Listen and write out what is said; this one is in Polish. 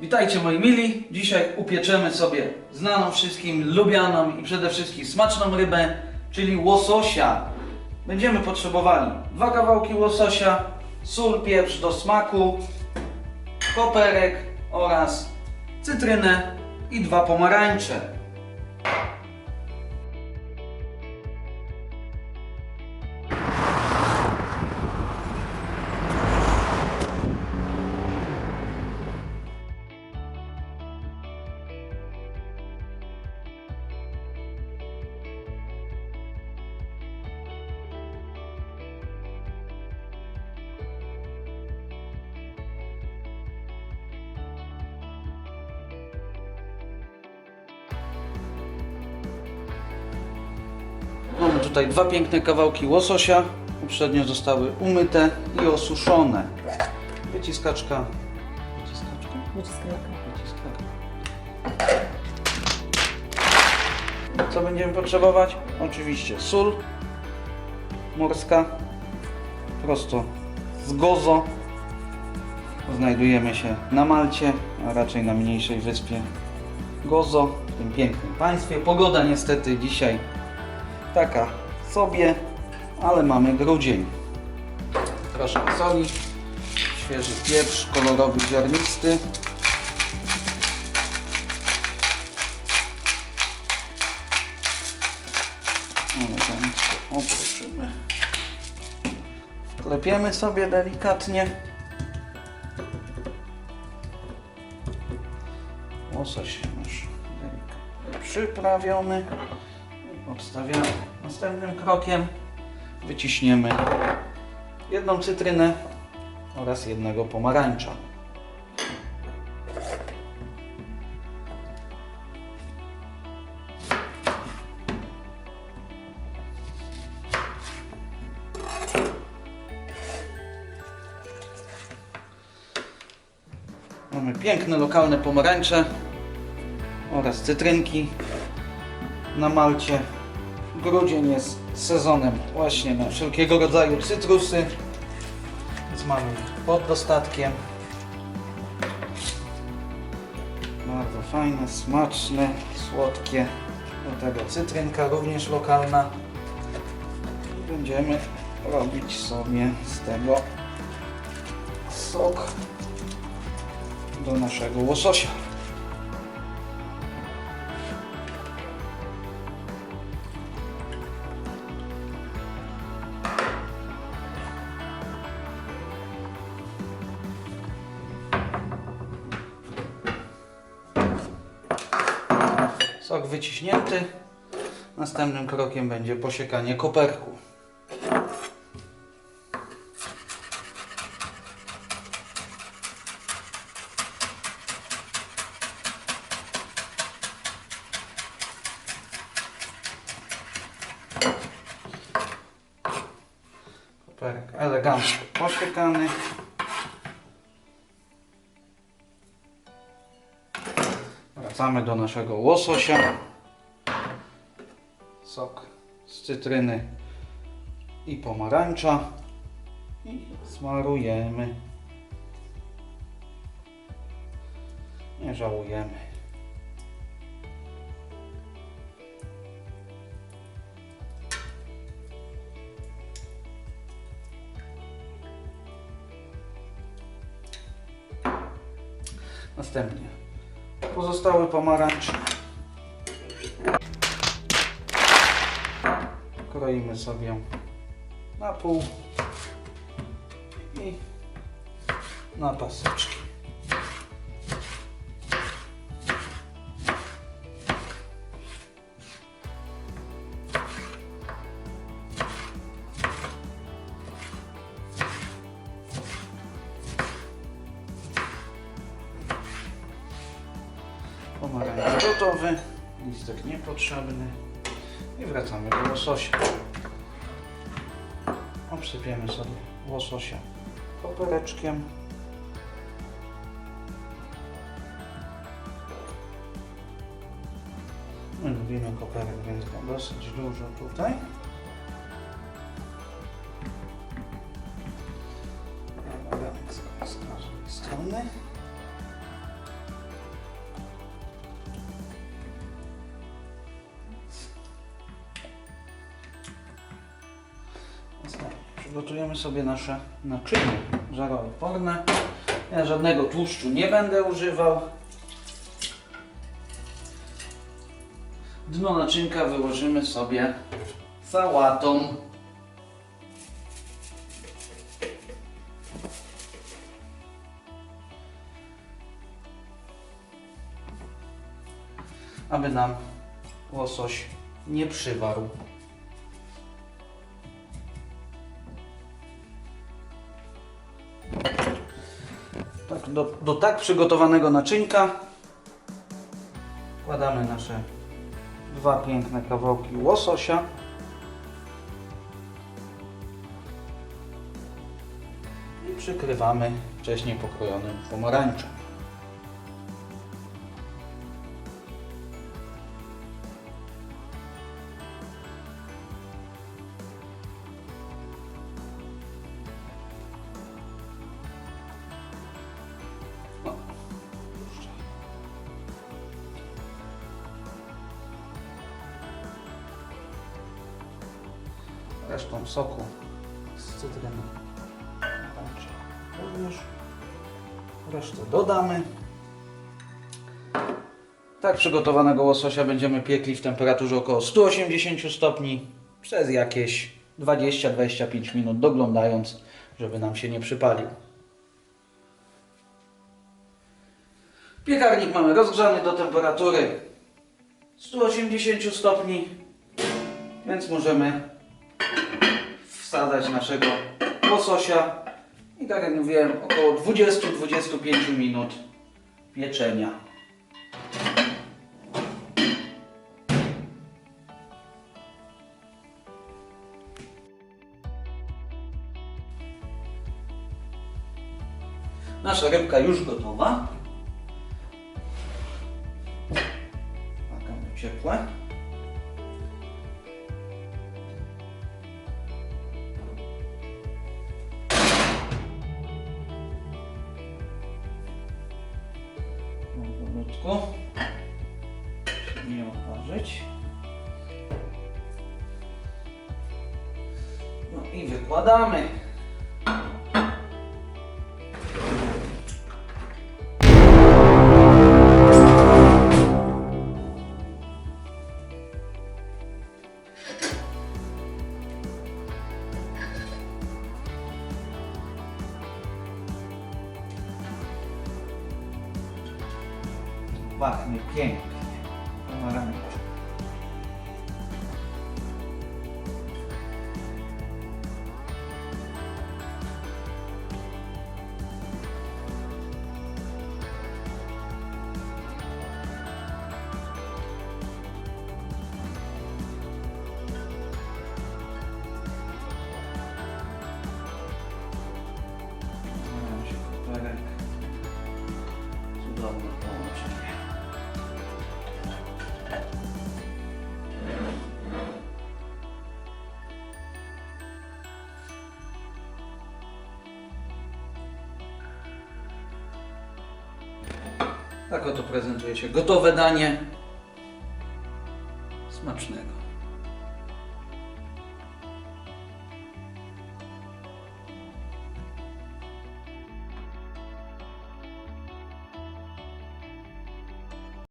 Witajcie moi mili. Dzisiaj upieczemy sobie znaną wszystkim, lubianą i przede wszystkim smaczną rybę, czyli łososia. Będziemy potrzebowali dwa kawałki łososia, sól, pieprz do smaku, koperek oraz cytrynę i dwa pomarańcze. Mamy tutaj dwa piękne kawałki łososia. Uprzednio zostały umyte i osuszone. Wyciskaczka. Wyciskaczka? Wyciskanka. Wyciskaczka. Co będziemy potrzebować? Oczywiście sól morska prosto z Gozo. Znajdujemy się na Malcie, a raczej na mniejszej wyspie Gozo, w tym pięknym państwie. Pogoda niestety dzisiaj taka sobie, ale mamy grudzień. Troszkę soli, świeży pieprz, kolorowy, ziarnisty. Elegancko oprószymy. Wklepiemy sobie delikatnie. Łosoś już delikatnie przyprawiony. Odstawiamy. Następnym krokiem wyciśniemy jedną cytrynę oraz jednego pomarańcza. Mamy piękne lokalne pomarańcze oraz cytrynki na Malcie. Grudzień jest sezonem właśnie na wszelkiego rodzaju cytrusy, więc mamy pod dostatkiem. Bardzo fajne, smaczne, słodkie. Do tego cytrynka również lokalna. I będziemy robić sobie z tego sok do naszego łososia. Sok wyciśnięty. Następnym krokiem będzie posiekanie koperku. Koperek elegancko posiekany. Wracamy do naszego łososia. Sok z cytryny i pomarańcza. I smarujemy. Nie żałujemy. Następnie pozostały pomarańcz. Kroimy sobie na pół i na paseczki. Gotowy, listek niepotrzebny i wracamy do łososia. Obsypiemy sobie łososia kopereczkiem. My lubimy koperek, więc go dosyć dużo tutaj. Z każdej strony. Przygotujemy sobie nasze naczynie żaroodporne. Ja żadnego tłuszczu nie będę używał. Dno naczynka wyłożymy sobie sałatą. Aby nam łosoś nie przywarł. Do, do tak przygotowanego naczynka wkładamy nasze dwa piękne kawałki łososia. I przykrywamy wcześniej pokrojonym pomarańczem. Resztą soku z cytryny pomarańczy również. Resztę dodamy. Tak przygotowanego łososia będziemy piekli w temperaturze około 180 stopni przez jakieś 20-25 minut, doglądając, żeby nam się nie przypalił. Piekarnik mamy rozgrzany do temperatury 180 stopni, więc możemy wsadzać naszego łososia i tak jak mówiłem, około 20-25 minut pieczenia. Nasza rybka już gotowa. Makamy ciepłe. Nie oparzyć. No i wykładamy. Pachnie pięknie. Pomarańcz. Cudowne Tak oto prezentuje się gotowe danie. Smacznego.